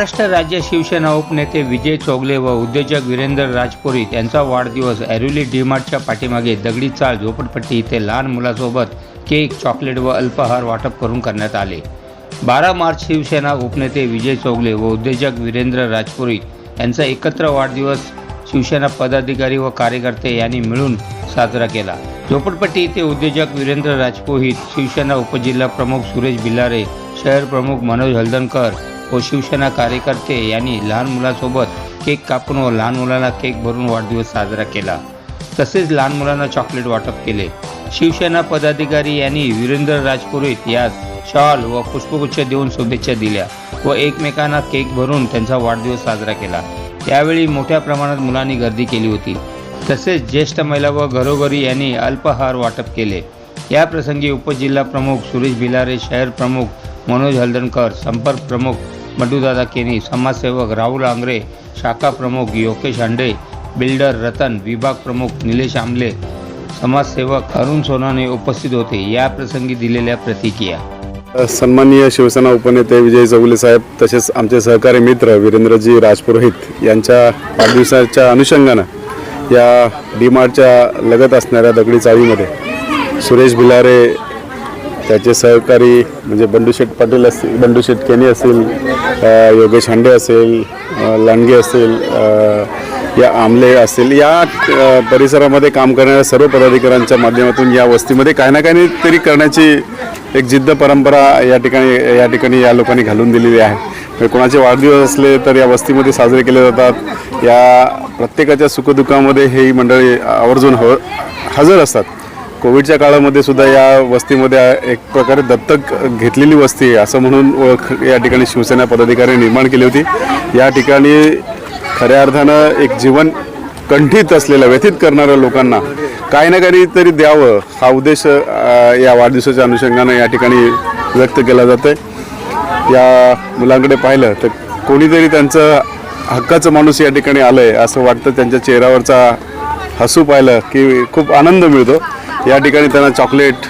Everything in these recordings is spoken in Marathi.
महाराष्ट्र राज्य शिवसेना उपनेते विजय चोगले व उद्योजक वीरेंद्र राजपुरीत यांचा वाढदिवस ऐरोली डीमार्टच्या पाठीमागे दगडी चाळ झोपडपट्टी इथे लहान मुलासोबत केक चॉकलेट व अल्पाहार वाटप करून करण्यात आले. बारा मार्च शिवसेना उपनेते विजय चोगले व उद्योजक वीरेंद्र राजपुरीत यांचा एकत्र वाढदिवस शिवसेना पदाधिकारी व कार्यकर्ते यांनी मिळून साजरा केला. झोपडपट्टी येथे उद्योजक वीरेंद्र राजपुरोहित शिवसेना उपजिल्हा प्रमुख सुरेश बिलारे शहर प्रमुख मनोज हलदनकर व शिवसेना कार्यकर्ते यांनी लहान मुलासोबत केक कापून व लहान मुलांना केक भरून वाढदिवस साजरा केला. तसेच लहान मुलांना चॉकलेट वाटप केले. शिवसेना पदाधिकारी यांनी वीरेंद्र राजपुरोहित यास शॉल व पुष्पगुच्छ देऊन शुभेच्छा दिल्या व एकमेकांना केक भरून त्यांचा वाढदिवस साजरा केला. त्यावेळी मोठ्या प्रमाणात मुलांनी गर्दी केली होती. तसेच ज्येष्ठ महिला व घरोघरी यांनी अल्पहार वाटप केले. या प्रसंगी उपजिल्हा प्रमुख सुरेश भिलारे शहर प्रमुख मनोज हलदणकर संपर्क प्रमुख मधुदादा केनी समाजसेवक राहुल आंग्रे शाखा प्रमुख योकेश हांडे बिल्डर रतन विभाग प्रमुख निलेश आमले समाजसेवक अरुण सोनाने उपस्थित होते. या प्रसंगी दिलेल्या प्रतिक्रिया. सन्माननीय शिवसेना उपनेते विजय चौगुले साहेब तसेच आमचे सहकारी मित्र वीरेंद्रजी राजपुरोहित यांच्या वाढदिवसाच्या अनुषंगानं या डी मार्टच्या लगत असणाऱ्या दगडी चाळीमध्ये सुरेश भिलारे त्याचे सहकारी म्हणजे बंडूशेठ पाटील असतील बंडूशेठ केनी असतील योगेश हांडे असेल लांडगे असेल या आमले असतील या परिसरामध्ये काम करणाऱ्या सर्व पदाधिकाऱ्यांच्या माध्यमातून या वस्तीमध्ये काही ना काही तरी करण्याची एक जिद्द परंपरा या ठिकाणी या ठिकाणी या लोकांनी घालून दिलेली आहे. कोणाचे वाढदिवस असले तर या वस्तीमध्ये साजरे केले जातात. या प्रत्येकाच्या सुखदुःखामध्ये ही मंडळी आवर्जून ह हजर असतात. कोविडच्या काळामध्ये सुद्धा या वस्तीमध्ये एक प्रकारे दत्तक घेतलेली वस्ती आहे असं म्हणून ओळख या ठिकाणी शिवसेना पदाधिकारी निर्माण केली होती. या ठिकाणी खऱ्या अर्थानं एक जीवन कंठित असलेल्या व्यथित करणाऱ्या लोकांना काही ना काही तरी द्यावं हा उद्देश या वाढदिवसाच्या अनुषंगानं या ठिकाणी व्यक्त केला जातोय. या मुलांकडे पाहिलं तर कोणीतरी त्यांचं हक्काचं माणूस या ठिकाणी आलं आहे असं वाटतं त्यांच्या चेहऱ्यावरचा हसू पाहिलं की खूप आनंद मिळतो. या ठिकाणी त्यांना चॉकलेट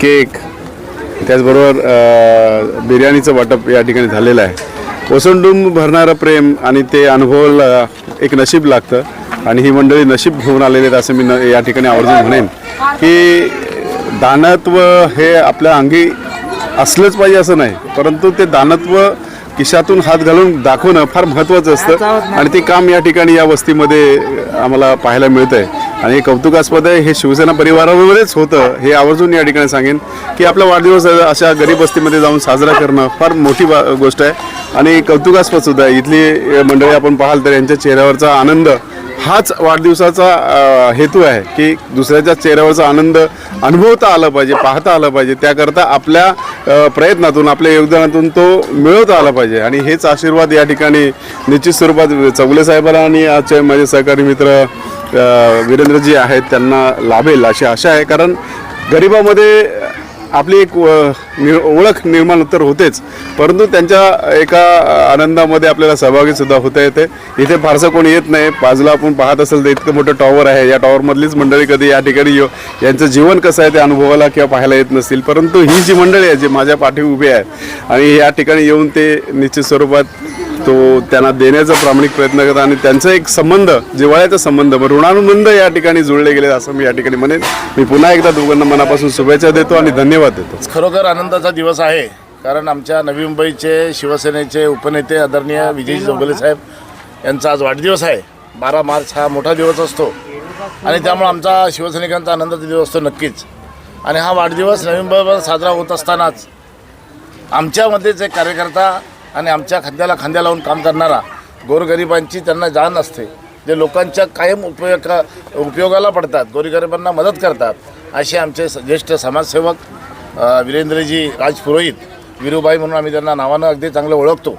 केक त्याचबरोबर बिर्याणीचं वाटप या ठिकाणी झालेलं आहे. ओसंडून भरणारं प्रेम आणि ते अनुभवायला एक नशीब लागतं आणि ही मंडळी नशीब घेऊन आलेले आहेत असं मी न या ठिकाणी आवर्जून म्हणेन की दानत्व हे आपल्या अंगी असलंच पाहिजे असं नाही परंतु ते दानत्व खिशातून हात घालून दाखवणं फार महत्त्वाचं असतं आणि ते काम या ठिकाणी या वस्तीमध्ये आम्हाला पाहायला मिळतंय. आणि कौतुकास्पद आहे हे शिवसेना परिवारामध्येच होतं हे आवर्जून या ठिकाणी सांगेन की आपला वाढदिवस अशा गरीब वस्तीमध्ये जाऊन साजरा करणं फार मोठी गोष्ट आहे. आणि कौतुकास्पद सुद्धा आहे. इथली मंडळी आपण पाहाल तर यांच्या चेहऱ्यावरचा आनंद हाच वाढदिवसाचा हेतू आहे की दुसऱ्याच्या चेहऱ्यावरचा आनंद अनुभवता आला पाहिजे पाहता आला पाहिजे. त्याकरता आपल्या प्रयत्नातून आपल्या योगदानातून तो मिळवता आला पाहिजे. आणि हेच आशीर्वाद या ठिकाणी निश्चित स्वरूपात चौगले साहेबांना आणि आजचे माझे सहकारी मित्र वीरेंद्रजी आहेत त्यांना लाभेल अशी आशा आहे. कारण गरिबामध्ये आपली एक नि- ओळख निर्माण तर होतेच. परंतु त्यांच्या एका आनंदामध्ये आपल्याला सहभागीसुद्धा होता येते. इथे फारसं कोणी येत नाही. बाजूला आपण पाहत असेल तर इतकं मोठं टॉवर आहे. या टॉवरमधलीच मंडळी कधी या ठिकाणी येऊ यांचं जीवन कसं आहे ते अनुभवाला किंवा पाहायला येत नसतील. परंतु ही जी मंडळी आहे जी माझ्या पाठी उभी आहे आणि या ठिकाणी येऊन ते निश्चित स्वरूपात तो त्यांना देण्याचा प्रामाणिक प्रयत्न करतात आणि त्यांचा एक संबंध जिव्हाळ्याचा संबंध मग ऋणानुबंध या ठिकाणी जुळले गेले असं मी या ठिकाणी म्हणेन. मी पुन्हा एकदा दोघांना मनापासून शुभेच्छा देतो आणि धन्यवाद देतो. खरोखर आनंदाचा दिवस आहे कारण आमच्या नवी मुंबईचे शिवसेनेचे उपनेते आदरणीय विजय जोगले साहेब यांचा आज वाढदिवस आहे. बारा मार्च हा मोठा दिवस असतो आणि त्यामुळे आमचा शिवसैनिकांचा आनंदाचा दिवस असतो नक्कीच. आणि हा वाढदिवस नवी मुंबईवर साजरा होत असतानाच आमच्यामध्येच एक कार्यकर्ता आणि आमच्या खांद्याला खांद्या लावून काम करणारा गोरगरिबांची त्यांना जाण असते. जे लोकांच्या कायम उपयोग उपयोगाला पडतात गोरगरिबांना मदत करतात असे आमचे स- ज्येष्ठ समाजसेवक वीरेंद्रजी राजपुरोहित विरूबाई म्हणून आम्ही त्यांना नावानं अगदी चांगलं ओळखतो.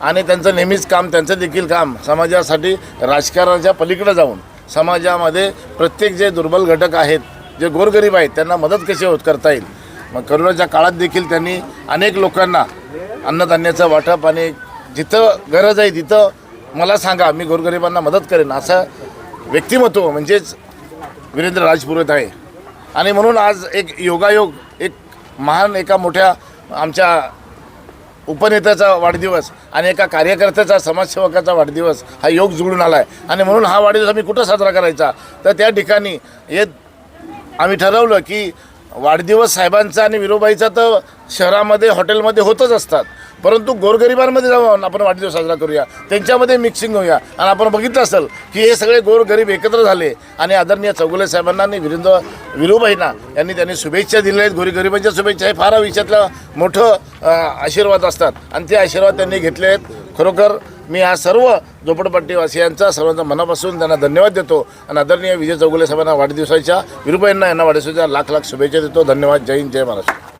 आणि त्यांचं नेहमीच काम त्यांचं देखील काम समाजासाठी राजकारणाच्या पलीकडे जाऊन समाजामध्ये प्रत्येक जे दुर्बल घटक आहेत जे गोरगरीब आहेत त्यांना मदत कशी होत करता येईल? मग करोनाच्या काळात देखील त्यांनी अनेक लोकांना अन्नधान्याचं वाटप आणि जिथं गरज आहे तिथं मला सांगा मी गोरगरिबांना मदत करेन असं व्यक्तिमत्व म्हणजेच वीरेंद्र राजपुरोहित आहे. आणि म्हणून आज एक योगायोग एक महान एका मोठ्या आमच्या उपनेत्याचा वाढदिवस आणि एका कार्यकर्त्याचा समाजसेवकाचा वाढदिवस हा योग जुळून आला आहे आणि म्हणून हा वाढदिवस आम्ही कुठं साजरा करायचा? तर त्या ठिकाणी हे आम्ही ठरवलं की वाढदिवस साहेबांचा आणि विरोबाईचा तर शहरामध्ये हॉटेलमध्ये होतच असतात. परंतु गोरगरिबांमध्ये जाऊन आपण वाढदिवस साजरा करूया. त्यांच्यामध्ये मिक्सिंग होऊया. आणि आपण बघितलं असेल की हे सगळे गोरगरीब एकत्र झाले. आणि आदरणीय चौगुले साहेबांना आणि विरेंद्र विरुबाईंना यांनी त्यांनी शुभेच्छा दिल्या आहेत. गोरगरिबांच्या शुभेच्छा हे फार आयुष्यातलं मोठं आशीर्वाद असतात. आणि ते आशीर्वाद त्यांनी घेतले आहेत. खरोखर मी या सर्व झोपडपट्टीवासियांचा सर्वांचा मनापासून त्यांना धन्यवाद देतो. आणि आदरणीय विजय चौगुले साहेबांना वाढदिवसाच्या विरुबाईंना यांना वाढदिवसाच्या लाख लाख शुभेच्छा देतो. धन्यवाद. जय हिंद. जय महाराष्ट्र.